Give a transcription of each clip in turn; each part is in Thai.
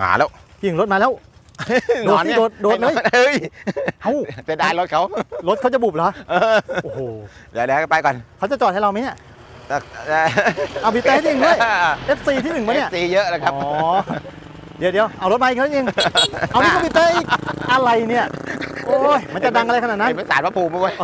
มาแล้วยิงรถมาแล้ว โดดสิเนี่ยโดดโดดเลย เฮ้ยเอ้าจะได้รถเขารถเขาจะบุบเหรอเออโอ้โหเดี๋ยวเดี๋ยวไปก่อนเขาจะจอดให้เราไหมเนี่ยแต่เอาบีบแต่ให้จริงด้วย FC ที่หนึ่งมาเนี่ยตีเยอะแล้วครับอ๋อเดี๋ยวเดี๋ยวเอารถมาอีกแล้วจริงเอานี่ก็บีบแต่อีกอะไรเนี่ยโอ้ยมันจะดังอะไรขนาดนั้นเห็นเป็นสารพระภูมิไหมเว้ย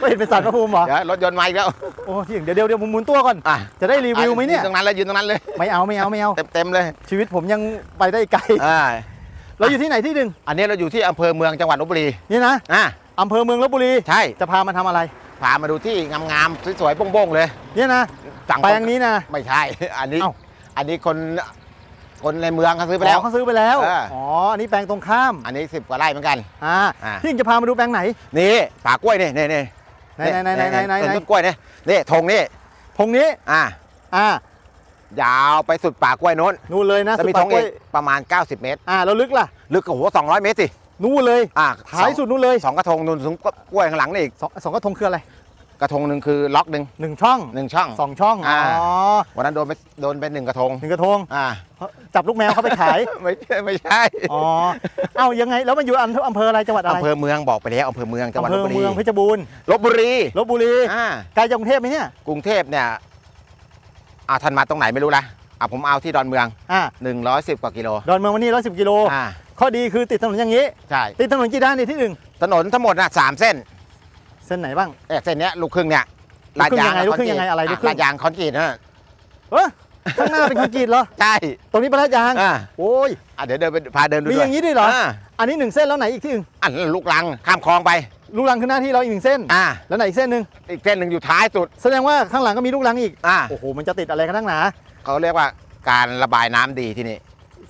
ก็เห็นเป็นสารพระภูมิเหรอ เดี๋ยวรถยนต์มาอีกแล้วโอ้ที่หนึ่งเดี๋ยวเดี๋ยวเดี๋ยวผมหมุนตัวก่อน อะจะได้รีวิวไหมเนี่ยยืนตรงนั้นเลยยืนตรงนั้นเลย ไม่เอาไม่เอาไม่เอา เต็มเต็มๆเลยชีวิตผมยังไปได้ไกล อ่าเราอยู่ที่ไหนที่หนึ่งอันนี้เราอยู่ที่อำเภอเมืองจังหวัดลบบุรีนี่นะอะอำเภอเมืองลบบุรี ใช่ จะพามาทำอะไร พามาดูที่งามๆสวยๆโบ้งๆเลย เนี่ยนะสั่งแปลงนี้นะ ไม่ใช่ อันนี้เอ้าอันนี้คนคนในเมืองเขาซื้อไปแล้วอ๋อเขาซื้อไปแล้วเอออ๋อ๋อ อันนี้แปลงตรงข้าม อันนี้สิบกว่าไร่เหมือนกัน อ่าอ่าที่หนึ่งจะพามาดูแปลงไหน นี่ ป่ากล้วยนี่นี่นี่ ไหนไหนไหนไหนไหนไหนต้นกล้วยนี่นี่ธงนี่ธงนี้อะอ่ายาวไปสุดป่ากล้วยโน้นนู่นเลยนะจะมีสุดธปากงกล้อีวยกประมาณ 90 เมตร อ่าแล้วลึกล่ะ ลึกกว่าหัว200เมตรสินู่นเลยอะท้ายสุดนู่นเลยสองกระทงนู่นสูงกล้วยข้างหลังนี่อีกสองสองกระทงคืออะไร กระทงหนึ่งคือล็อกหนึ่งหนึ่งช่องหนึ่งช่อง สองช่องอ๋อ่า อวันนั้นโดนไปโดนไปหนึ่งกระทงหนึ่งกระทงอ่าจับลูกแมวเขาไปขายไม่ใช่ไม่ใช่อ๋อเอ้ายังไงแล้วมันอยู่อำเภออำเภออะไรจังหวัดอะไรอำเภอเมืองบอกไปแล้วอำเภอเมืองจังหวัดอำเภลบอบุรีเมืองเพชรบูรณ์ลบบุรีลบบุรีอ่า ไกลจากกรุงเทพไหมเนี่ยกรุงเทพเนี่ยอ่าท่านมาตรงไหนไม่รู้นะอะผมเอาที่ดอนเมือง อ่า110 กว่ากิโลดอนเมืองวันนี้ร้อยสิบกิโลอ่าข้อดีคือติดถนนอย่างนี้ ใช่ ติดถนนกี่ด้านนี่ที่หนึ่งถนนทั้งหมดนะสามเส้นเส้นไหนบ้าง เอ๊ะเส้นเนี้ยลูกครึ่งเนี่ยลูกครึ่งยังไงกับลูกครึ่งยังไงอะไรลูกครึ่ง ลาดยางคอนกรีตนะเออข้างหน้าเป็นคอนกรีตเหรอ ใช่ ตรงนี้เป็นลาดยาง อ่า โอ้ย อะเดี๋ยวเดินไปพาเดินดูมีด้วอย่างนี้ด้วยเหรอาอันนี้หนึ่งเส้นแล้วไหนอีกที่หนึ่งอันนั้นลูกลังข้ามคลองไป ลูกรังคือหน้าที่เราอีกหนึ่งเส้น อ่า แล้วไหนอีกเส้นหนึ่งอีกเส้นหนึ่งอยู่ท้ายสุด แสดงว่าข้างหลังก็มีลูกรังอีก อ่า โอ้โห มันจะติดอะไรกันทั้งหนาเขาเรียกว่าการระบายน้ำดีที่นี่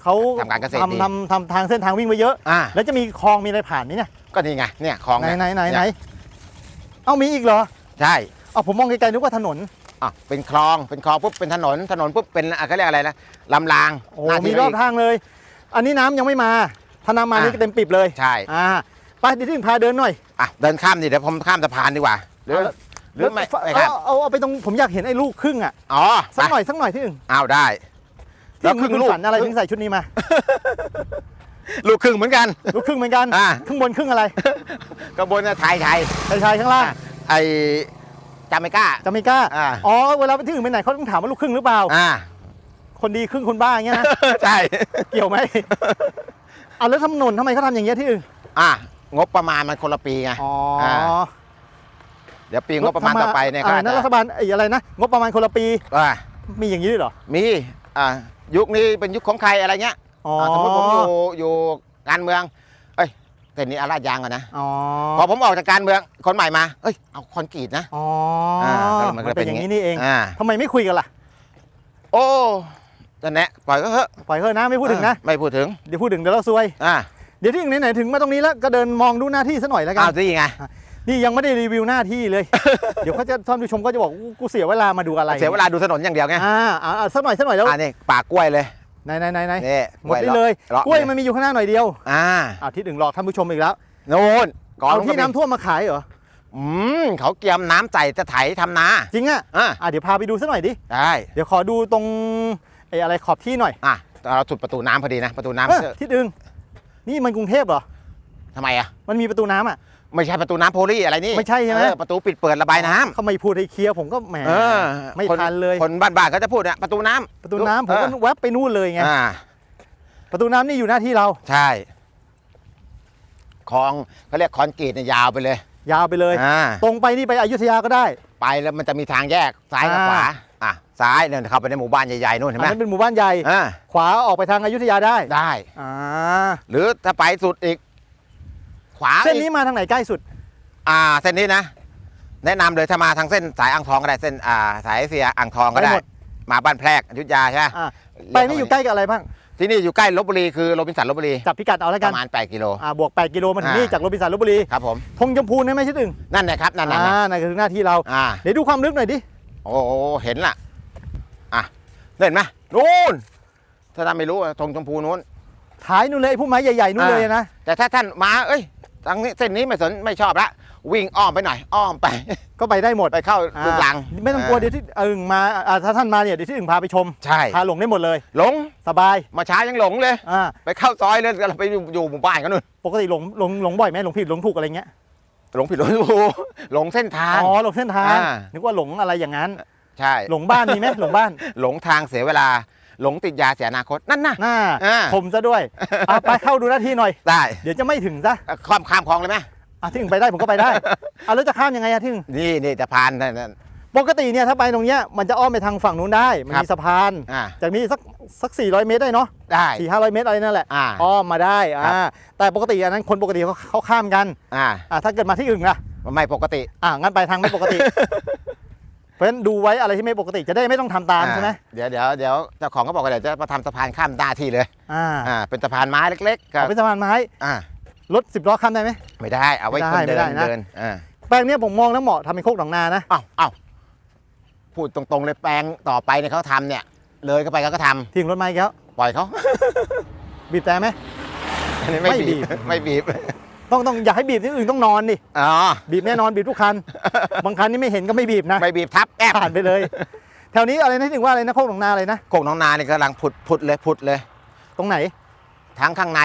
เขาทำการเกษตรดี ทำทำทำทางเส้นทางวิ่งไปเยอะ อ่า แล้วจะมีคลองมีอะไรผ่านนี่เนี่ย ก็นี่ไง เนี่ยคลองไหนเยไหนไหนไหน เย เอ้ามีอีกเหรอใช่เอาผมมองไกลๆนึกว่าถนน อะเป็นคลองเป็นคลองปุ๊บเป็นถนนถนนปุ๊บเป็นอะเขาเรียกอะไรนะลำรางโอ้หน้ามีที่รอบอีกทางเลย อันนี้น้ำยังไม่มาถ้าน้ำมาอะนี่ก็เต็มปิบเลยใช่อ่าไปเดี๋ยวที่หนึ่งพาเดินหน่อยอะเดินข้ามดิเดี๋ยวผมข้ามสะพานดีกว่าหรือเอาละหรือไม่เอาไม่ข้ามเอาเอาไปตรงผมอยากเห็นไอ้ลูกครึ่งอะอ๋อสักหไปน่อยสักหน่อยที่หนึ่งอ้าวได้ที่หนึ่งแล้วครึ่งคุณลูกฝันอะไรถึงใส่ชุดนี้มา ลูกครึ่งเหมือนกัน ลูกครึ่งเหมือนกัน อ่า ครึ่งบนครึ่งอะไรกระบวนการไทยไทยชายชายข้างล่างอะไอจาเมก้าจะไม่กล้าอ่า อ๋อ เวลาไปที่อื่นไปไหนเขาต้องถามว่าลูกครึ่งหรือเปล่า อ่า คนดีครึ่งคนบ้าอย่างเงี้ยนะ ใช่ เกี่ยวไหม เอาแล้วถนนทำไมเขาทำอย่างเงี้ยที่อื่น อะงบประมาณมันคนละปีไงอ๋ออาเดี๋ยวปีงบประมาณต่อไปเนี่ยก็อ่าอาจนั่นรัฐจะบาลไอ้อะไรนะ งบประมาณคนละปี อะมีอย่างนี้ด้วยเหรอ มีอะยุคนี้เป็นยุคของใครอะไรเงี้ย อ๋ออะสมมติผมอยู่อยู่การเมือง เอ้ยแต่นี่อาราดยางก่อนนะอ๋อพอผมออกจากการเมืองคนใหม่มาเอ้ยเอาคอนกรีตนะ อ๋ออาก็มันก็เป็นอย่างนี้นี่เองอ่าทำไมไม่คุยกันล่ะโอ้จะแนะปล่อยก็เถอะปล่อยเถอะนะไม่พูดถึงนะไม่พูดถึงเดี๋ยวพูดถึงเดี๋ยวเราซวย อ่าเดี๋ยวที่ไหนๆถึงมาตรงนี้แล้วก็เดินมองดูหน้าที่ซะหน่อยแล้วกัอ้านวสิไงนี่ยังไม่ได้รีวิวหน้าที่เลย เดี๋ยวเขาจะท่านผู้ชมก็จะบอกกูเสียเวลามาดูอะไรเสียเวลาดูถนนอย่างเดียวไงอ่าอ่าอ่าสักหน่อยสักหน่อยแล้วอ่านี่ป่ากล้วยเลย ไหนไหนไหนไหนนี่หมดนี่เลยเลาะกล้วยมันมีอยู่ข้างหน้าหน่อยเดียว อ่าอ่าที่หนึ่งหลอกท่านผู้ชมอีกแล้วโน่นกองเอาก็ที่มีน้ำท่วมมาขายเหรออืมเขาเกียมน้ำใส่จะไถทำนาจริงอะอ่าอ่าเดี๋ยวพาไปดูสักหน่อยดิได้เดี๋ยวขอดูตรงไอ้อะไรขอบที่หน่อยอะเราสุดประตูน้ำพอดีนะประตูน้ำเอ้ยที่ดึงนี่มันกรุงเทพเหรอทำไมอะมันมีประตูน้ำอะ ไม่ใช่ประตูน้ำโพลีอะไรนี่ไม่ใช่ใช่ไหม เออประตูปิดเปิดระบายน้ำเขาไม่พูดให้เคลียร์ผมก็แหมเออไม่คนทันเลย คนบ้านๆเขาจะพูดเนี่ยประตูน้ำประตูน้ำผมก็เออแวบไปนู่นเลยไง อ่า ประตูน้ำนี่อยู่หน้าที่เรา ใช่คลองเขาเรียกคอนกรีตเนี่ยยาวไปเลยยาวไปเลย อ่าตรงไปนี่ไปอยุธยาก็ได้ ไปแล้วมันจะมีทางแยกซ้ายกับอ่า ขวาอะซ้ายเนี่ยเข้าไปในหมู่บ้านใหญ่ๆนู่นเห็นอันไหมนั้นเป็นหมู่บ้านใหญ่ อ่าขวาออกไปทางอยุธยาได้ ได้ อ่า หรือถ้าไปสุดอีก ขวาเส้นอีกนี้มาทางไหนใกล้สุด อ่าเส้นนี้นะ แนะนำเลยถ้ามาทางเส้นสายอ่างทองก็ได้เส้นอ่าสายเอเชียอ่างทองก็ได้ ไปหมด มาบ้านแพรกอยุธยาใช่ไหมอ่าไปนี่อยู่ใกล้กับอะไรบ้างที่นี่อยู่ใกล้ลบบุรีคือโรบินสันลบบุรีจับพิกัดเอาแล้วปกันระมาณ 8 กิโล อ่าบวก 8 กิโลมาถึงอ่านี่จากโรบินสันลบบุรีครับผมธงชมพูนี่ไม่ใช่ถึงนั่นนะครับนั่นนั่นอ่านั่นคือหน้าที่เรา อ่าเดี๋ยวดูความลึกหน่อยดิโอ้โหเห็นล่ะอะเห็นไหมนู่นถ้าท่านไม่รู้อะธงชมพูนู้น ท้ายนู่นเลยไอ้พุ่มไม้ใหญ่ๆนู่นเลยนะ แต่ถ้าท่านมาเอ้ย ทางนี้เส้นนี้ไม่สนไม่ชอบละวิ่งอ้อมไปหน่อย อ้อมไป ก็ไปได้หมดไปเข้าลูกลังอ่าไม่ต้องกลัวเดี๋ยวที่อึ่งมาอ่าถ้าท่านมาเนี่ยเดี๋ยวที่อึ่งพาไปชมใช่พาหลงได้หมดเลย หลงสบายมาช้ายังหลงเลย อ่าไปเข้าซอยเลยเราไปอยู่อยู่หมู่บ้านกันนู่นปกติหลงหลงหลงบ่อยไหมหลงผิดหลงถูกอะไรเงี้ยหลงผิดหลงถูกหลงเส้นทาง อ๋อหลงเส้นทางอ่า นึกว่าหลงอะไรอย่างนั้น ใช่ หลงบ้านมีไหมหลงบ้าน หลงทางเสียเวลา หลงติดยาเสียอนาคตนั่นน่ะหน้าอ่าผมซะด้วยอะไปเข้าดูหน้าที่หน่อย ได้เดี๋ยวจะไม่ถึงซะข้ามข้ามคลองเลยไหมอะที่อึ่งไปได้ผมก็ไปได้อะแล้วจะข้ามยังไงอะที่อึ่งนี่นี่จะพานนั่นนั่น ปกติเนี่ยถ้าไปตรงเนี้ยมันจะอ้อมไปทางฝั่งนู้นได้ มันครับมีสะพาน อ่าจากนี้สักสัก 400 เมตรได้เนาะได้สี่ห้าร้อยเมตรอะไรนั่นแหละอ่า อ้อมมาได้ครัอ่าบแต่ปกติอันนั้นคนปกติเขาเขาข้ามกันอ่าอ่าถ้าเกิดมาที่อื่นล่ะมันไม่ปกติ อ่างั้นไปทางไม่ปกติ เพราะฉะนั้นดูไว้อะไรที่ไม่ปกติจะได้ไม่ต้องทำตามอ่ใช่ไหมเดี๋ยวเดี๋ยวเดี๋ยวเจ้าของก็บอกว่าเดี๋ยวจะมาทำสะพานข้ามหน้าที่เลยอ่าอ่าเป็นสะพานไม้เล็กๆก็เอาเป็นสะพานไม้อ่ารถสิบล้อข้ามได้ไหม ไม่ได้เอาไว้ไม่คนได้เดิไม่ได้นนะ เดินอ่าแปลงเนี้ยผมมองแล้วเหมาะทำเป็นโคกหนองนานะเอ้าเอ้าพูดตรงๆเลยแปลงต่อไปเนี่ยเขาทำเนี่ย เลยเข้าไปเขาก็ทำทิ้งรถไม้แล้วปล่อยเขา บีบแต่ไหม อันนี้ไม่ไม่บีบีบบไม่บีบ ต้องต้องอยากให้บีบที่อื่นต้องนอนดิอ๋อบีบแน่นอนบีบทุกคัน บางคันนี่ไม่เห็นก็ไม่บีบนะไม่บีบทับแอบผ่านไปเลย แถวนี้อะไรนะที่ถึงว่าอะไรนะโคกหนองนาอะไรนะโคกน้องนาเนี่ยกำลังผุดผุดเลยผุดเลย ตรงไหนทั้งข้างใน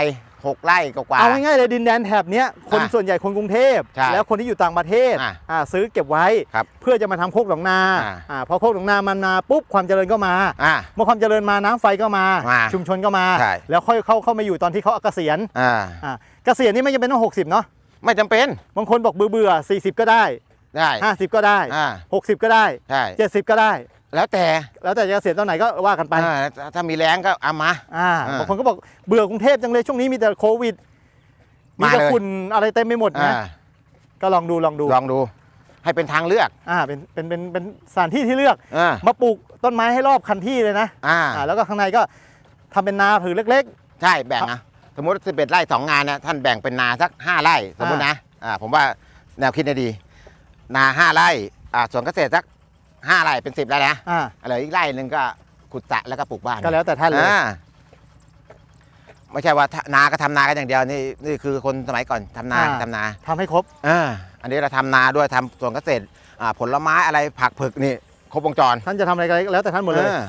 หกไร่กว่า เอาง่ายๆเลยดินแดนแถบเนี้ยคนอะส่วนใหญ่คนกรุงเทพ ใช่แล้วคนที่อยู่ต่างประเทศอะอ่าซื้อเก็บไว้ครับเพื่อจะมาทำโคกหนองนาอะ อ่าพอโคกหนองนามันมาปุ๊บความเจริญก็มาอ่า เมื่อความเจริญมาน้ำไฟก็มา มาชุมชนก็มา ใช่ แล้วค่อยเข้าเข้ามาอยู่ตอนที่เขาเกษียณอ่าอ่าเกษียณนี่ไม่จำเป็นต้อง 60 เนาะไม่จำเป็นบางคนบอกเบื่อเบื่อๆ40 ก็ได้ ได้50 ก็ได้ อ่า60 ก็ได้ ใช่ 70 ก็ได้ แล้วแต่แล้วแต่จะเกษียณตอนไหนก็ว่ากันไปอ่าถ้ามีแรงก็เอามา อ่าอ่าบางคนก็บอกเบื่อกรุงเทพจังเลยช่วงนี้มีแต่โควิด มีมาแต่เลย ฝุ่นอะไรเต็มไปหมดอ่านะก็ลองดูลองดูลองดู ให้เป็นทางเลือกอ่าเป็นเป็นเป็นเป็นสถานที่ที่เลือก อ่ามาปลูกต้นไม้ให้รอบคันที่เลยนะอ่าอ่าแล้วก็ข้างในก็ทำเป็นนาผืนเล็ก ใช่แบ่งนะสมมติสิบเอ็ดไร่สองงานนะท่านแบ่งเป็นนาสักห้าไร่สมมตินะอ่าผมว่าแนวคิดเนี่ยดี นาห้าไร่อ่าสวนเกษตรสัก ห้าไร่เป็นสิบไร่นะๆอ่าเหลืออีกไร่หนึ่งก็ขุดสระแล้วก็ปลูกบ้านก็แล้วแต่ท่านเลยอ่าไม่ใช่ว่านาก็ทำนากันอย่างเดียวนี่นี่คือคนสมัยก่อนทำนาอ่าทำนาทำให้ครบ อ่าอันนี้เราทำนาด้วยทำสวนเกษตรอ่าผลไม้อะไรผักผึกนี่ครบวงจรท่านจะทำอะไรก็แล้วแต่ท่านหมดเลยออ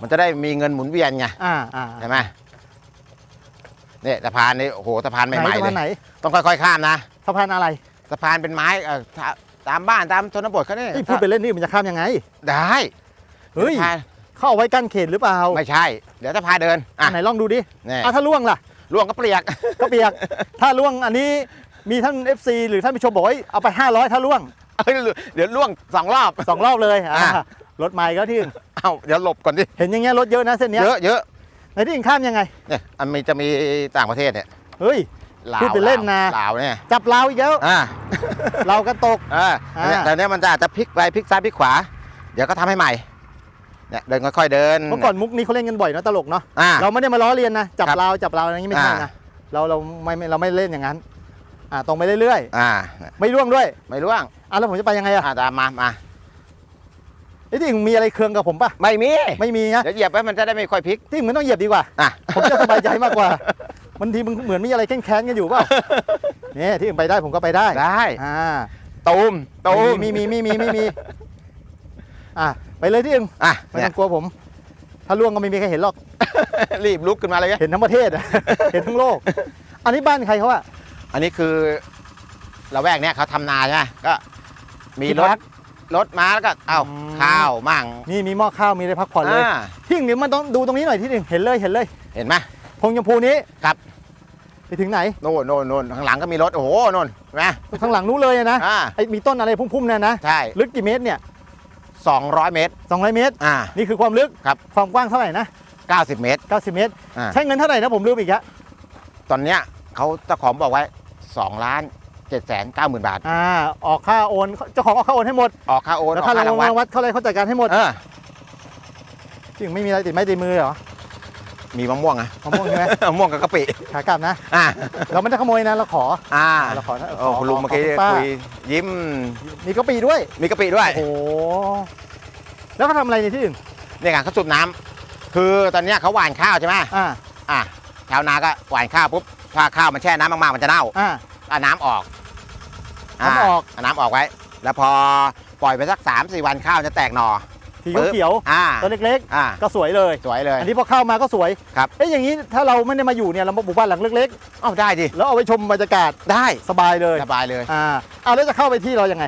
มันจะได้มีเงินหมุนเวียนไง อ่าอ่าใช่ไหมเนี่ยสะพานนี่โอ้โหสะพานใหม่ไหนๆสะเลพานไหนยต้องค่อยๆข้ามนะสะพานอะไรสะพานเป็นไม้เอ่อตา ตามบ้านตามชนบทเขาเนี่ยที่พูดไปเล่นนี่มันจะข้ามยังไง ได้เฮ้ยสะพานเขาเอาไว้กั้นเขตหรือเปล่าไม่ใช่ เดี๋ยวสะพานเดินอะไหนลองดูดินี่อะถ้าล่วงล่ะล่วงก็เปลียกก็เปียก ถ้าล่วงอันนี้มีท่าน FC หรือท่านผู้ชมบอกว่าเอ้ยเอาไป 500 ถ้าล่วงเอ้ยเดี๋ยวล่วงสองรอบสองรอบเลยอะอะรถใหม่ก็ที่อื่นเอ้าเดี๋ยวหลบก่อนดิเห็นอย่างเงี้ยรถเยอะนะเส้นเนี้ยเยอะเยอะในที่อื่นข้ามยังไงเนี่ยอันมีจะมีต่างประเทศเนี่ยเฮ้ย ลาวพูดไปเล่นนะลาวเนี่ยจับเราอีกแล้วอ่าเราก็ตกอ่าอ่าเนี่ยแต่เนี้ยมันจะอาจจะพลิกไปพลิกซ้ายพลิกขวา เดี๋ยวก็ทำให้ใหม่เนี่ยเดินค่อยๆเดินเมื่อก่อนมุกนี้เขาเล่นกันบ่อยเนอะตลกเนาะอ่าเราไม่ได้มาล้อเลียนนะจับครับเราจับเราอะไรอย่างงี้ไม่ใช่อ่านะเราเราไม่ไม่เราไม่เล่นอย่างนั้น อ่าตรงไปเรื่อยอ่าๆไม่ล่วงด้วย ไม่ร่วงอะแล้วผมจะไปยังไงอะอ่าตามมามาไอ้ที่อื่นมีอะไรเคืองกับผมปะไม่มี ไม่มีนะเดี๋ยวเหยียบไปมันจะได้ไม่ค่อยพลิกที่อื่นมันต้องเหยียบดีกว่าอะผมจะสบายใจมากกว่า บางทีมึงเหมือนมีอะไรแค้นๆกันอยู่เปล่าเนี่ยที่อื่นไปได้ผมก็ไปได้ได้อ่าตูมตูมไม่มีไม่มีไม่มีไม่มีอะไปเลยที่อื่นอะไม่เนี่ต้อยงกลัวผม ถ้าล่วงก็ไม่มีใครเห็นหรอก รีบลุกขึ้นมาเลยเห็นทั้งประเทศอะเห็นทั้งโลก อันนี้บ้านใครเขาอะอันนี้คือเราแวกเนี้ยเขาทำนาใช่ไหมก็มีที่รถพักรถมาแล้วก็เอ้าอืมข้าวมั่งนี่มีหม้อข้าวมีอะไรพักผ่อนเลยอ่าที่อื่นเดี๋ยวมันต้องดูตรงนี้หน่อยที่หนึ่งเห็นเลยเห็นเลย เห็นไหม พงยมพูนี้ครับ ไปถึงไหนโน่นโน่นโน่นข้างหลังก็มีรถโอ้โหโน่นเห็นไหมข้างหลังนู้นเลยอะนะอ่าไอ้มีต้นอะไรพุ่มๆเนี่ยนะใช่ลึกกี่เมตรเนี่ย200 เมตร 200 เมตร อ่า นี่คือความลึกครับ ความกว้างเท่าไหร่นะ 90 เมตร 90 เมตรอ่าใช้เงินเท่าไหร่นะผมลืมอีกอะตอนเนี้ยเขาเจ้าของบอกไว้2ล้าน7แสน9หมื่นบาท อ่า ออกค่าโอน เจ้าของออกค่าโอนให้หมด ออกค่าโอนแล้วออกค่าค่ารางรางวัลวัลเขาอะไรเขาจัดการให้หมดเออจริงไม่มีอะไรติดไม้ติดมือเหรอ มีมะม่วงอะมะม่วงใช่ไหม มะม่วงกับกะปิขากลับนะ อ่าเราไม่ได้ขโมยนะ เราขอ อ่าเราขอโอ้คุณลุงเมื่อกี้ขบณป้า คุยยิ้ม มีกะปิด้วย มีกะปิด้วย โอ้โห แล้วเขาทำอะไรในที่อื่น เนี่ยไงเขาสูบน้ำคือตอนเนี้ยเขาหว่านข้าวใช่ไหมอ่า อะชาวนาก็หว่านข้าวปุ๊บถ้าข้าวมันแช่น้ำมากๆมันจะเน่าอ่า เอาน้ำออกทำออกเาน้ำออกไว้ แล้วพอปล่อยไปสัก3าสี่วันข้าวจะแตกหน่อ สีปึ๊บเขียวอ่าๆตัวเล็กอ่าๆก็สวยเลย สวยเลย อันนี้พอเข้ามาก็สวยครับ เอ๊ะอย่างนี้ถ้าเราไม่ได้มาอยู่เนี่ยเรามาหมู่บ้านหลังเล็กเอ้าได้ดิๆ แล้วเอาไปชมบรรยากาศได้สบายเลยสบายเลยอ่าเอาแล้วจะเข้าไปที่เรายังไง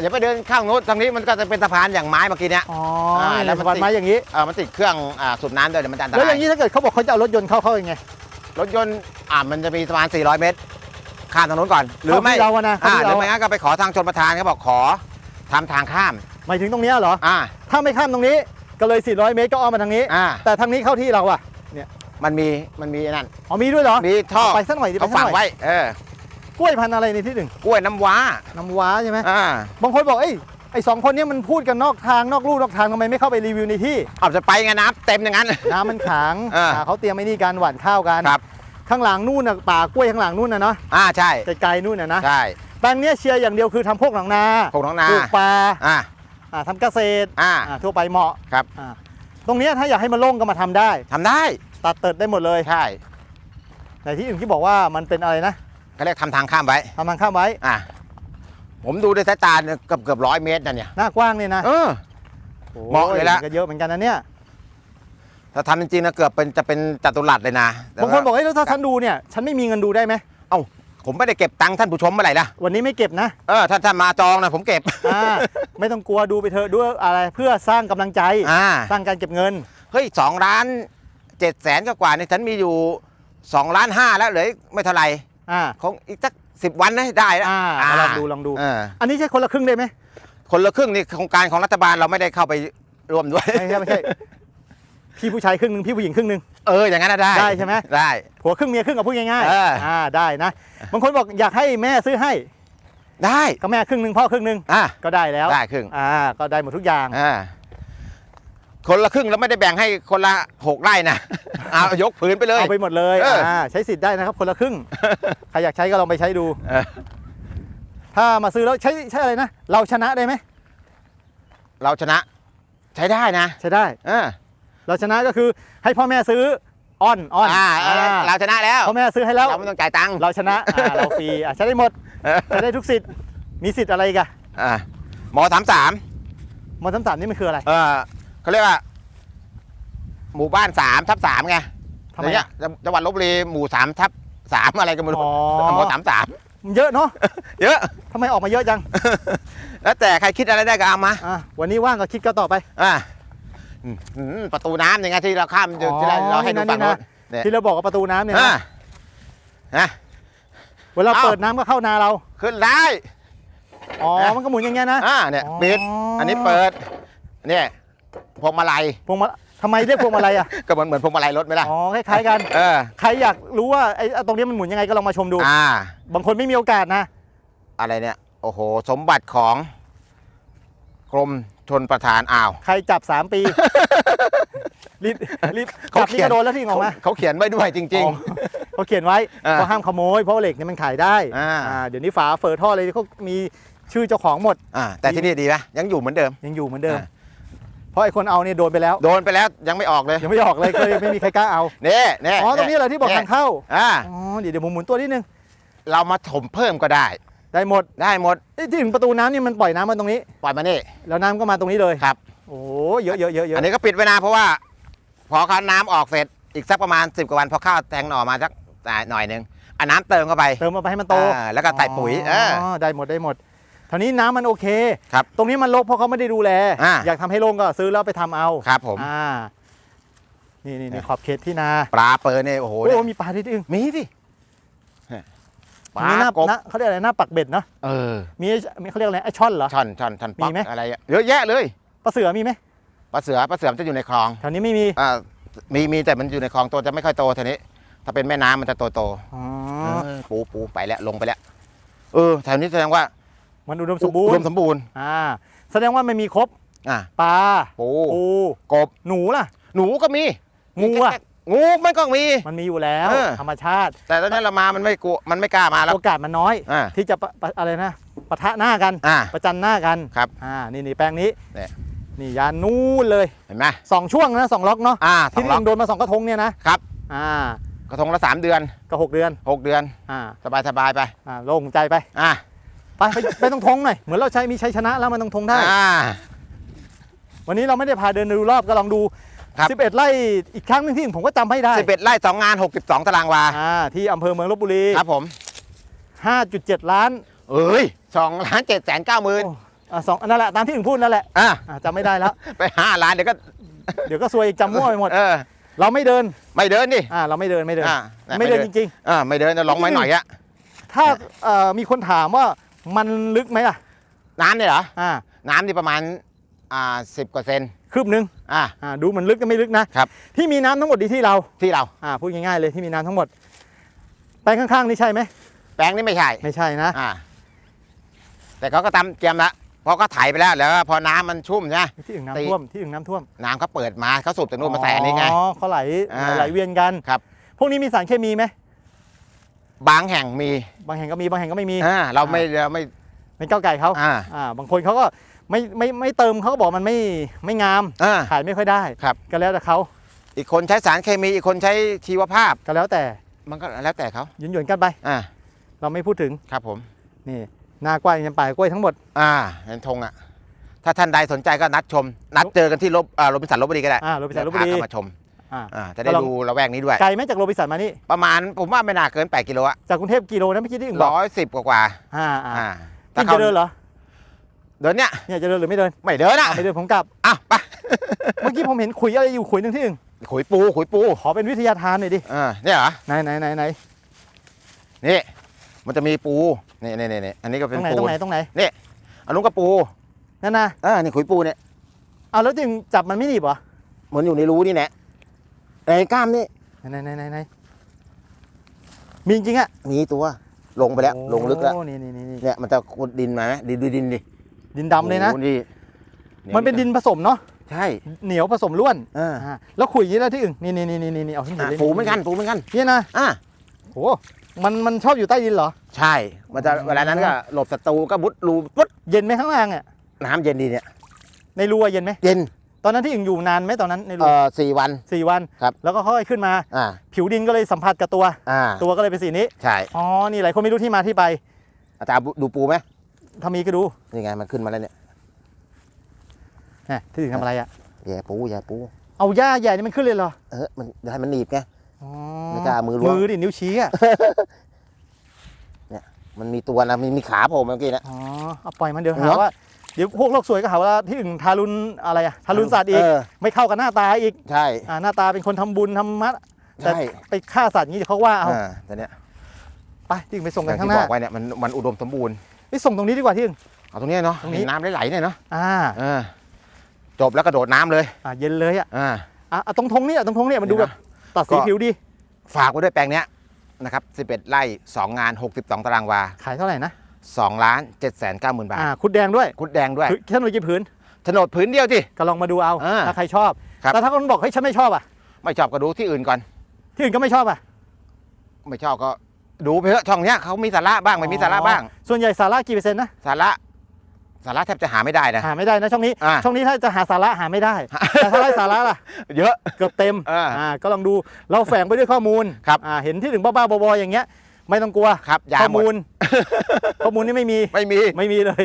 เดี๋ยวไปเดินข้างนู้นทางนี้มันก็จะเป็นสะพานอย่างไม้เมื่อกี้เนี้ย อ๋ออ่านี่แล้แหละวมัน สะพานติดไม้อย่างนี้ เออมันติดเครื่องอ่าสูบน้ำด้วยเดี๋ยวมันจะอันตแล้วอราย่ายงนี้ถ้าเกิดเขาบอกเขาจะเอารถยนต์เข้าเข้ายังไงรถยนต์อ่ามันจะมีประมาณ 400 เมตร ข้ามทางนู้นก่อน หรือไม่เข้าที่เราอะนะเข้าอ่าที่หรืเราอไม่งั้นก็ไปขอทางชนประทานเขาบอกขอทำทางข้าม หมายถึงตรงเนี้ยเหรอ อ่า ถ้าไม่ข้ามตรงนี้ก็เลย 400 เมตรก็อ้อมมาทางนี้ อ่า แต่ทางนี้เข้าที่เราอะมันมีมันมีไอ้นั่น อ๋อมีด้วยเหรอมีท่อไปสักหน่อยดิไปเขาสักฝังหน่อยไว้ เออ กล้วยพันธุ์อะไรในที่หนึ่งกล้วยน้ำว้า น้ำว้าใช่ไหมอ่าบางคนบอกเอ้ยไอ้สองคนเนี้มันพูดกันนอกทางนอกลู่นอกทางทำไมไม่เข้าไปรีวิวในที่ เอาจะไปไงน้ำเต็มอย่างนั้น น้ำมันขังอ่า อ่าเขาเตรียมไอ้นี่การหว่านข้าวกันครับ ข้างหลังนู่นน่ะป่ากล้วยข้างหลังนู่นน่ะเนาะอ่า ใช่ ไกลๆนู่นน่ะนะใช่แปลงเนี้ยเชียร์อย่างเดียวคือทำพวกหนังนาพวกน้องนา ปลูกปลา อ่า อ่าทำเกษตรอ่า อ่าทั่วไปเหมาะครับ อ่าตรงเนี้ยถ้าอยากให้มันโล่งก็มาทำได้ ทำได้ตัดเติดได้หมดเลยใช่แต่ที่อื่นที่บอกว่ามันเป็นอะไรนะก็เรียกทำทางข้ามไว้ ทำทางข้ามไว้อ่าผมดูด้วยสายตาเนี่ยเกือบเกือบร้อยเมตรนะเนี่ย หน้ากว้างเนี่ยนะเออเหมาะเลยละโอ้ก็เยอะเหมือนกันนะเนี่ยถ้าทำจริงๆนะเกือบเป็นจะเป็นจัตุรัสเลยนะแต่บางคนว่าบอกเอ้ยแล้วถ้าฉันดูเนี่ยฉันไม่มีเงินดูได้ไหม ผมไม่ได้เก็บตังค์ท่านผู้ชมเมื่อไหร่ล่ะวันนี้ไม่เก็บนะเออถ้าท่านมาจองนะผมเก็บ อ่าไม่ต้องกลัวดูไปเถอะด้วยอะไรเพื่อสร้างกำลังใจ อ่าสร้างการเก็บเงิน เฮ้ยสองล้านเจ็ดแสนกว่าเนี่ยฉันมีอยู่สองล้านห้าแล้วเหลือไม่เท่าไหร่อ่าคงอีกสักสิบวันนะได้แล้วอ่าลองดูลองดู เอออันนี้ใช่คนละครึ่งได้ไหมคนละครึ่งนี่โครงการของรัฐบาลเราไม่ได้เข้าไปร่วมด้วย ไม่ใช่ไม่ใช่ พี่ผู้ชายครึ่งหนึ่งพี่ผู้หญิงครึ่งหนึ่ง เอออย่างนั้นนะได้ได้ใช่ไหม ได้ผัวครึ่งเมียครึ่งกับพูดง่ายเออๆอ่าได้นะบางคนบอกอยากให้แม่ซื้อให้ได้ก็แม่ครึ่งหนึ่งพ่อครึ่งหนึ่งอะก็ได้แล้วได้ครึ่งอ่าก็ได้หมดทุกอย่าง อ่าคนละครึ่งเราไม่ได้แบ่งให้คนละหกไร่นะเอายกผืนไปเลย เอาไปหมดเลยเอออ่่าใช้สิทธิ์ได้นะครับคนละครึ่ง ใครอยากใช้ก็ลองไปใช้ดู เออถ้ามาซื้อแล้วใช้ใช้อะไรนะ เราชนะได้ไหมเราชนะ ใช้ได้นะ ใช้ได้ เออ เราชนะก็คือให้พ่อแม่ซื้ออ้อนอ้อนอ่าอ่าเราชนะแล้วพ่อแม่ซื้อให้แล้วเราไม่ต้องจ่ายตังค์เราชนะอ่าเราฟรีอะใช้ได้หมดเออใช้ได้ทุกสิทธิ์มีสิทธิ์อะไรอีกอะอ่าหมอสามสามมอทั้งสามนี่มันคืออะไรเออเขาเรียกว่าหมู่บ้านสามทับสามไงทำไมอย่างเงี้อะยจังหวัดลบบุรีหมู่สามทับสามอะไรกันไม่รู้อ๋อหมู่สามสามมันเยอะเนาะเยอะทำไมออกมาเยอะจัง แล้วแต่ใครคิดอะไรได้ก็เอามาอะวันนี้ว่างก็คิดก็ต่อไปอ่าอืมอืม ประตูน้ำยังไงที่เราข้ามอยู่ที่เราเราให้ดูนี่นะฝั่งโน้นนี่นะที่เราบอกว่าประตูน้ำเนี่ยอ่านะนะเวลาเอ้าเปิดน้ำก็เข้านาเรา ขึ้นได้ อ๋อ นะ มันก็หมุนอย่างเงี้ยนะ อ่าเนี่ยอ๋อ ปิดอันนี้เปิดเนี่ยพวงมาลัยพวงมาทำไมเรียกพวงมาลัยอะ ก็เหมือนเหมือนพวงมาลัยรถไหมล่ะอ๋อ คล้ายๆกัน เออใครอยากรู้ว่าไอ้ตรงนี้มันหมุนยังไงก็ลองมาชมดู อ่า บางคนไม่มีโอกาสนะ อะไรเนี่ย โอ้โห สมบัติของกรม ชนประทานอ่าว ใครจับ3ปี รีบรีบเขาจับเขีนี่ยน ก็โดนแล้วที่ออกมาเขาเขียนไว้ด้วยจริง อ๋อ เขาเขียนไว้อ่าเขาห้ามขโมยเพราะว่าเหล็กเนี่ยมันขายได้อ่า อ่าเดี๋ยวนี้ฝาเฟอร์ท่ออะไรเขามีชื่อเจ้าของหมดๆอ่าแต่ที่นี่ดีไหมยังอยู่เหมือนเดิม ยังอยู่เหมือนเดิม อ่า เพราะไอ้คนเอาเนี่ยโดนไปแล้ว โดนไปแล้วยังไม่ออกเลยยังไม่ออกเลยก็เลยไม่มีใครกล้าเอา เนี่ยเนี่ยอ๋อตรงนี้แหละที่บอกทางเข้า อ่าอ๋อเดี๋ยวเดี๋ยวผมหมุนตัวนิดนึง เรามาถมเพิ่มก็ได้ ได้หมดได้หมดเอ้ยที่ถึงประตูน้ำนี่มันปล่อยน้ำมาตรงนี้ ปล่อยมานี่ แล้วน้ำก็มาตรงนี้เลยครับ โอ้เยอะเยอะเยอะเยอะอันนี้ก็ปิดไว้นะเพราะว่า พอข้าวน้ำออกเสร็จอีกสักประมาณ 10กว่าวันพอข้าวแทงหน่อมาสักอ่าหน่อยหนึงเอาน้ำเติมเข้าไปเติมมาไปให้มันโตอ่าแล้วก็ใส่ปุ๋ยเออได้หมดได้หมดเท่านี้น้ำมันโอเค ครับตรงนี้มันรกเพราะเขาไม่ได้ดูแล อ่า อยากทำให้โล่งก็ซื้อแล้วไปทำเอาครับผม อ่านี่นี่นี่ขอบเขตที่นาปลาเปิดเนี่ยโอ้โหโอ้เนี่ยมีปลาที่ดึงมีสิ ปอันลานี้หน้ากบหน้าเขาเรียกอะไรหน้าปักเบ็ดเนาะเออมีมีเขาเรียกอะไรไอช่อนเหรอ ช่อนช่อนช่อนป๊อกมีไหม อะไรอะเยอะแยะเลยปลาเสือมีไหมปลาเสือปลาเสือมันจะอยู่ในคลองแถวนี้ไม่มีอ่ามีมีแต่มันอยู่ในคลองตัวจะไม่ค่อยโตทีนี้ ถ้าเป็นแม่น้ำมันจะโตโตอ๋อเออปูปูไปแล้วลงไปแล้วเออแถวนี้แสดงว่ามันอุดมสมบูรอุดณ์มสมบูรณ์อ่าแสดงว่ามันมีครบอะปลาปูปูกบหนูล่ะ หนูก็มีงูอะ งูมันก็มี มันมีอยู่แล้ว เออ ธรรมชาติ แต่ตอนนี้เรามามันไม่กลัวมันไม่กล้ามาแล้ว โอกาสมันน้อย อ่า ที่จะปะปะอะไรนะปะทะหน้ากัน อ่า ประจันหน้ากันครับ อ่านี่นี่แปลงนี้ เนี่ยนี่ยานนู้นเลยเห็นไหมสองช่วงนะสองล็อกเนาะอ่าสอที่งนี่ล็อกยังโดนมาสองกระทงเนี่ยนะครับ อ่ากระทงละสามเดือนก็หกเดือนหกเดือนอ่าสบายสบายไป อ่าโล่งใจไปอะไปไปไปตรงทงหน่อยเหมือนเราใช้มีชัยชนะแล้วมันตรงทงได้ อ่า วันนี้เราไม่ได้พาเดินดูรอบก็ลองดู ครับ 11 ไร่อีกครั้งหนึงที่ผมก็จำไม่ได้11ไร่2งาน 62 ตารางวาอ่าที่อำเภอเมืองลบบุรี ครับผม5.7 ล้านเอ้ย2ล้าน7แสน9หมื่นโอ้อ่าสองนั่นแหละตามที่ถึงพูดนั่นแหละอะอ่าจำไม่ได้แล้ว ไป 5 ล้านเดี๋ยวก็เดี๋ยวก็ซวยอีกจำมั่วไปหมด เออ เราไม่เดินไม่เดินดิอ่าเราไม่เดินไม่เดิน อ่าไม่เดินจริง อ่าไม่เดินจะลองไม้หน่อยอะๆ ถ้าเอ่อมีคนถามว่ามันลึกไหมอะน้ำเนี่ยเหรอ อ่าน้ำนี่ประมาณอ่าสิบกว่าเซน คืบหนึงอ่าอ่าดูมันลึกก็ไม่ลึกนะครับที่มีน้ำทั้งหมดดีที่เราที่เรา อ่าพูดง่ายๆเลยที่มีน้ำทั้งหมดแปลงข้างๆนี่ใช่ไหมแปลงนี่ไม่ใช่ ไม่ใช่นะอ่า แต่เขาก็ตำเตรียมละเพราะก็ไถไปแล้วแล้วพอน้ำมันชุ่มใช่ไหม ที่อื่นตี น้ำท่วมที่อื่นน้ำท่วมน้ำเขาเปิดมาเขาสูบจากนู่นมาใส่อันนี้ไง อ๋อเขาไหลอ่าไหลเวียนกันครับ พวกนี้มีสารเคมีไหมบางแห่งมีบางแห่งก็มีบางแห่งก็ไม่มี อ่าเราไม่เราไม่ไม่ก้าวไก่เขาอ่า อ่าบางคนเขาก็ ไม่ไม่ไม่เติมเขาก็บอกมันไม่ไม่งามอ่า ขายไม่ค่อยได้ครับ ก็แล้วแต่เขาอีกคนใช้สารเคมีอีกคนใช้ชีวภาพ ก็แล้วแต่มันก็แล้วแต่เขาหยุนหยวนๆกันไป อ่าเราไม่พูดถึงครับผม นี่หน้ากว้างยันป่ายกล้วยทั้งหมดอ่าเห็นธงอะ ถ้าท่านใดสนใจก็นัดชม นัดเจอกันที่ลบอ่าโรบินสันลบบุรีก็ได้อ่าโรบินสันลพบุรีพาเข้ามาชมอ่า อ่าจะได้ก็ลอง ดูละแวกนี้ด้วย ไกลไหมจากโรบินสันมานี่ประมาณผมว่าไม่น่าเกิน 8 กิโลอะจากกรุงเทพกิโลนะเมื่อกี้ที่อึ่งบอกร้อยสิบกว่ากว่าอ่าอ่าอ่าจริงจะเดินเหรอ เดินเนี่ยเนี่ยจะเดินหรือไม่เดินไม่เดินอะอะไม่เดินผมกลับอะไปเมื่อกี้ผมเห็นขุยอะไรอยู่ขุยหนึ่งที่อึ่งขุยปูขุยปูขอเป็นวิทยาทานหน่อยดิอ่าเนี่ยเหรอไหนไหนไหนไหนนี่มันจะมีปูนี่นี่นี่นี่อันนี้ก็ตเป็รนงไหนปูตรงไหนตรงไหนอันนู้นก็ปูนั่นนะอ่านี่ขุยปูเนี่ยเอาแล้วจึงจับมันไม่หนีบเหรอเหมือนอยู่ในรูนี่แหละไอ้กล้ามนี่ไหนไหนไหนไหนมีจริงๆอะมีตัวลงไปแล้วลงลึกแล้วโอ้นี่นี่นี่นี่เนี่ยมันจะขุดดินมาไหมดินดูดินดิ ดินดำเลยนะ โอ้โหนี่มันเป็นดินผสมเนาะใช่เหนียวผสมล้วนอ่าอ่าแล้วขุยอย่างนี้แล้วที่อื่นนี่นี่นี่นี่นี่เอาที่เห็นเลยปูเหมือนกันปูเหมือนกันเนี่ยนะอ่าโหมันมันชอบอยู่ใต้ดินเหรอ ใช่มันจะเวลานั้นก็หลบศัตรูก็มุดรูปุ๊บเย็นไหมข้างล่างอะน้ำเย็นดีเนี่ยในรูอะเย็นไหมเย็นตอนนั้นที่อื่นอยู่นานไหมตอนนั้นในรูเอ่อสี่วัน สี่วัน ครับ แล้วก็ค่อยขึ้นมา อ่าผิวดินก็เลยสัมผัสกับตัว อ่าตัวก็เลยเป็นสีนี้ ใช่อ๋อ นี่หลายคนไม่รู้ที่มาที่ไปอาจารย์ดูปูไหม ถ้ามีก็ดูนี่ไงมันขึ้นมาแล้วเนี่ยนะที่อื่นทำอะไรอะแย่ปูแย่ปู เอาหญ้าใหญ่นี่มันขึ้นเลยเหรอ เออมันเดี๋ยวให้มันหนีบไงอ๋อไม่กล้ามือล้วงมือดินิ้วชี้อะมันมีตัวนะมีมีขาโผล่มาเมื่อกี้นะอ๋อเอาปล่อยมันเดี๋ยวหาเหรอว่าเดี๋ยวพวกโลกสวยก็หาว่าที่อื่นทารุณอะไรอะทารุณสัตว์อีกเไม่เข้ากับหน้าตาอีกใช่อ่าหน้าตาเป็นคนทำบุญทำมัดแต่ใช่ไปฆ่าสัตว์อย่างนี้เดี๋ยวเขาว่าเอาอ่าแต่เนี้ยไปที่อื่นไปส่งอกัย่านงข้างที่หบน้าอกไว้เนี่ยมันมันอุดมสมบูรณ์ ไปส่งตรงนี้ดีกว่าที่อื่น เอาตรงเนี้ยเนาะตรงนี้ เห็นน้ำไหลๆเนี่ยเนาะอ่าเออจบแล้วกระโดดน้ำเลยอ่าเย็นเลยอะอ่า อะอะตรงทงเนี่ยตรงทงเนี่ยมันดูแบบตัดสีก็ ผิวดี ฝากไว้ด้วยแปลงเนี้ยนะครับ11ไร่2งาน 62 ตารางวาขายเท่าไหร่นะ2ล้าน7แสน9หมื่นบาทอ่าคุดแดงด้วยคุดแดงด้วยคือแค่หน่วยกี่ผืนโฉนดผืนเดียวสิก็ลองมาดูเอาอ่าถ้าใครชอบครับ แต่ถ้าคนบอกเฮ้ยฉันไม่ชอบอะไม่ชอบก็ดูที่อื่นก่อน ที่อื่นก็ไม่ชอบอะไม่ชอบก็ ดูไปเถอะช่องเนี้ยเขามีสาระบ้างไม่มีสาระบ้าง ส่วนใหญ่สาระกี่เปอร์เซ็นต์นะ สาระสาระแทบจะหาไม่ได้นะ หาไม่ได้นะช่องนี้ อ่าช่องนี้ถ้าจะหาสาระหาไม่ได้ แต่ถ้าไร้สาระล่ะ เยอะ เกือบเต็มอ่าอ่าก็ลองดูเราแฝงไปด้วยข้อมูลครับอ่าเห็นที่ถึงบ้าๆบอๆอย่างเงี้ย ไม่ต้องกลัวครับยาข้อหมดมูล ข้อมูลนี่ไม่มีไม่มีไม่มีเลย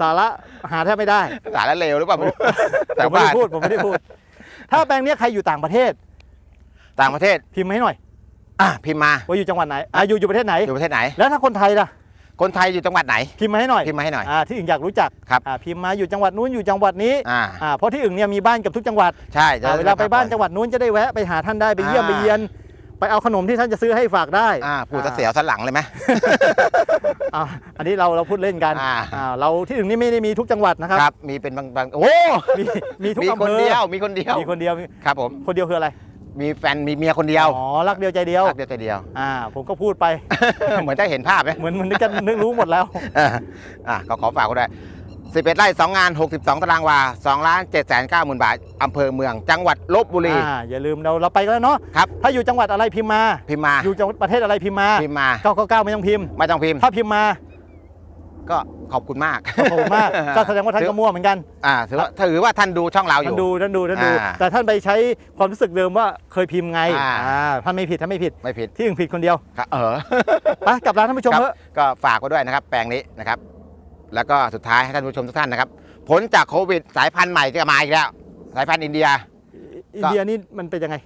สาระหาแทบไม่ได้สาระเลวหรือเปล่าไม่รู้แต่ผมไม่ว่าได้พูดผมไม่ได้พูด ถ้าแปลงเนี้ยใครอยู่ต่างประเทศ ต่างประเทศพิมพ์มาให้หน่อย อะพิมพ์มาว่าอยู่จังหวัดไหนอ่าอยู่อยู่ประเทศไหน อยู่ประเทศไหน แล้วถ้าคนไทยล่ะ คนไทยอยู่จังหวัดไหน พิมพ์มาให้หน่อย พิมพ์มาให้หน่อยอ่าที่อื่นอยากรู้จักครับอ่าพิมพ์มาอยู่จังหวัดนู้นอยู่จังหวัดนี้อ่าอ่าเพราะที่อื่นเนี่ยมีบ้านเกับทุกจังหวัด ใช่จะอ่าเวลาไปบ้านจังหวัดนู้นจะได้แวะไปหาท่านได้ไปเยี่ยมอ่าไปเยียน ไปเอาขนมที่ท่านจะซื้อให้ฝากได้อ่าพูดตะเสียวสันหลังเลยไหม อ่าอันนี้เราเราพูดเล่นกันอ่า อ่าเราที่อื่นนี่ไม่ได้มีทุกจังหวัดนะครับครับ มีเป็นบางบางโอ้มีมีทุกมีอำคนเภอเดียว มีคนเดียว มีคนเดียวมีครับผม คนเดียวคืออะไร มีแฟนมีเมียคนเดียวอ๋อรักเดียวใจเดียวรักเดียวใจเดียวอ่าผมก็พูดไป เหมือนจะเห็นภาพไหมเหมือนเหมือนนึกกันนึกรู้หมดแล้วอ่าอะก็ขอฝากก็ได้11 ไร่ 2 งาน 62 ตารางวา2ล้าน7แสน9หมื่นบาท อำเภอเมือง จังหวัดลบบุรี อ่า อย่าลืมเราเราไปกันแล้วเนาะ ครับ ถ้าอยู่จังหวัดอะไรพิมพ์มา พิมพ์มา อยู่จังหวัดประเทศอะไรพิมพ์มา พิมพ์มาเก้าเก้าเก้าไม่ต้องพิมพ์ ไม่ต้องพิมพ์ ถ้าพิมพ์มา ก็ขอบคุณมาก ขอบคุณมากก็แสดงว่าท่านก็มั่วเหมือนกันอ่าถือว่าถือว่าท่านดูช่องเราอท่านยู่ดูท่านดูท่านดูอ่าแต่ท่านไปใช้ความรู้สึกเดิมว่าเคยพิมพ์ไงอ่าอ่าท่านไม่ผิดท่านไม่ผิดไม่ผิดที่อื่นผิดคนเดียวครับเออไปกลับร้านท่านผู้ชมครับเถอะก็ฝากไว้ด้วยนะครับ แปลงนี้นะครับ แล้วก็สุดท้ายให้ท่านผู้ชมทุกท่านนะครับ ผลจากโควิดสายพันธุ์ใหม่จะมาอีกแล้ว สายพันธุ์อินเดีย อินเดียนี่มันเป็นยังไง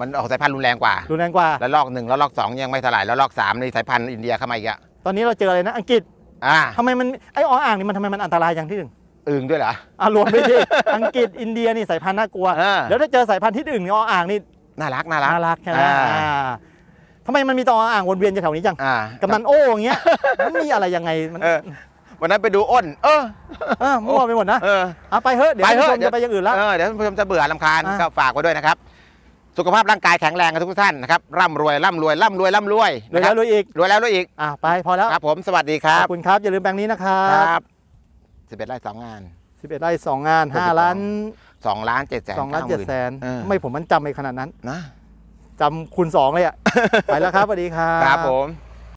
มันออกสายพันธุ์รุนแรงกว่า รุนแรงกว่า แล้วลอกหนึ่งแล้วลอกสองยังไม่เท่าไหร่แล้วลอกสามนี่สายพันธุ์อินเดียเข้ามาอีกอะตอนนี้เราเจออะไรนะ อังกฤษ อ่าทำไมมันไอออ่างนี่มันทำไมมันอันตรายอย่างที่หนึ่งอึ่งด้วยเหรออะรวมไปที่ อังกฤษอินเดียนี่สายพันธุ์น่ากลัวเออแล้วถ้าเจอสายพันธุ์ที่หนึ่งนี่ออ่างนี่น่ารักน่ารัก น่ารักใช่ไหมอ่า อ่าทำไมมันมีแตออ่างวนเวียนอยู่แถวนี้จังอ่ากำนันโอ้อย่างเงี้ยมันมีอะไรยังไงมันเออวันนั้นไปดูอ้น เออ เออมั่วไปหมดนะเออเอาไปเถอะเดี๋ยวไปท่านเถผู้อะชมจะไปอย่างอื่นแล้วเออเดี๋ยวท่านผู้ชมจะเบื่อลำคาญอะ ก็ฝากไว้ด้วยนะครับ สุขภาพร่างกายแข็งแรงกันทุกท่านนะครับร่ำรวยร่ำรวยร่ำรวยร่ำรวยรวยนะคแล้รัวบรวยอีกรวยแล้วรวยอีกอะไปพอแล้วครับผมสวัสดีคขรัอบบคุณครับอย่าลืมแบงค์นี้นะครัครับบสิบเอ็ดไร่สองงาน11ไร่สองงาน5ล้านสองล้านเจ็ดแสน2ล้าน7แสนเออไม่ผมมันจำไปขนาดนั้นนะ จำคูณ2เลยอะ ไปแล้วครับสวัสดีครับ ครับผม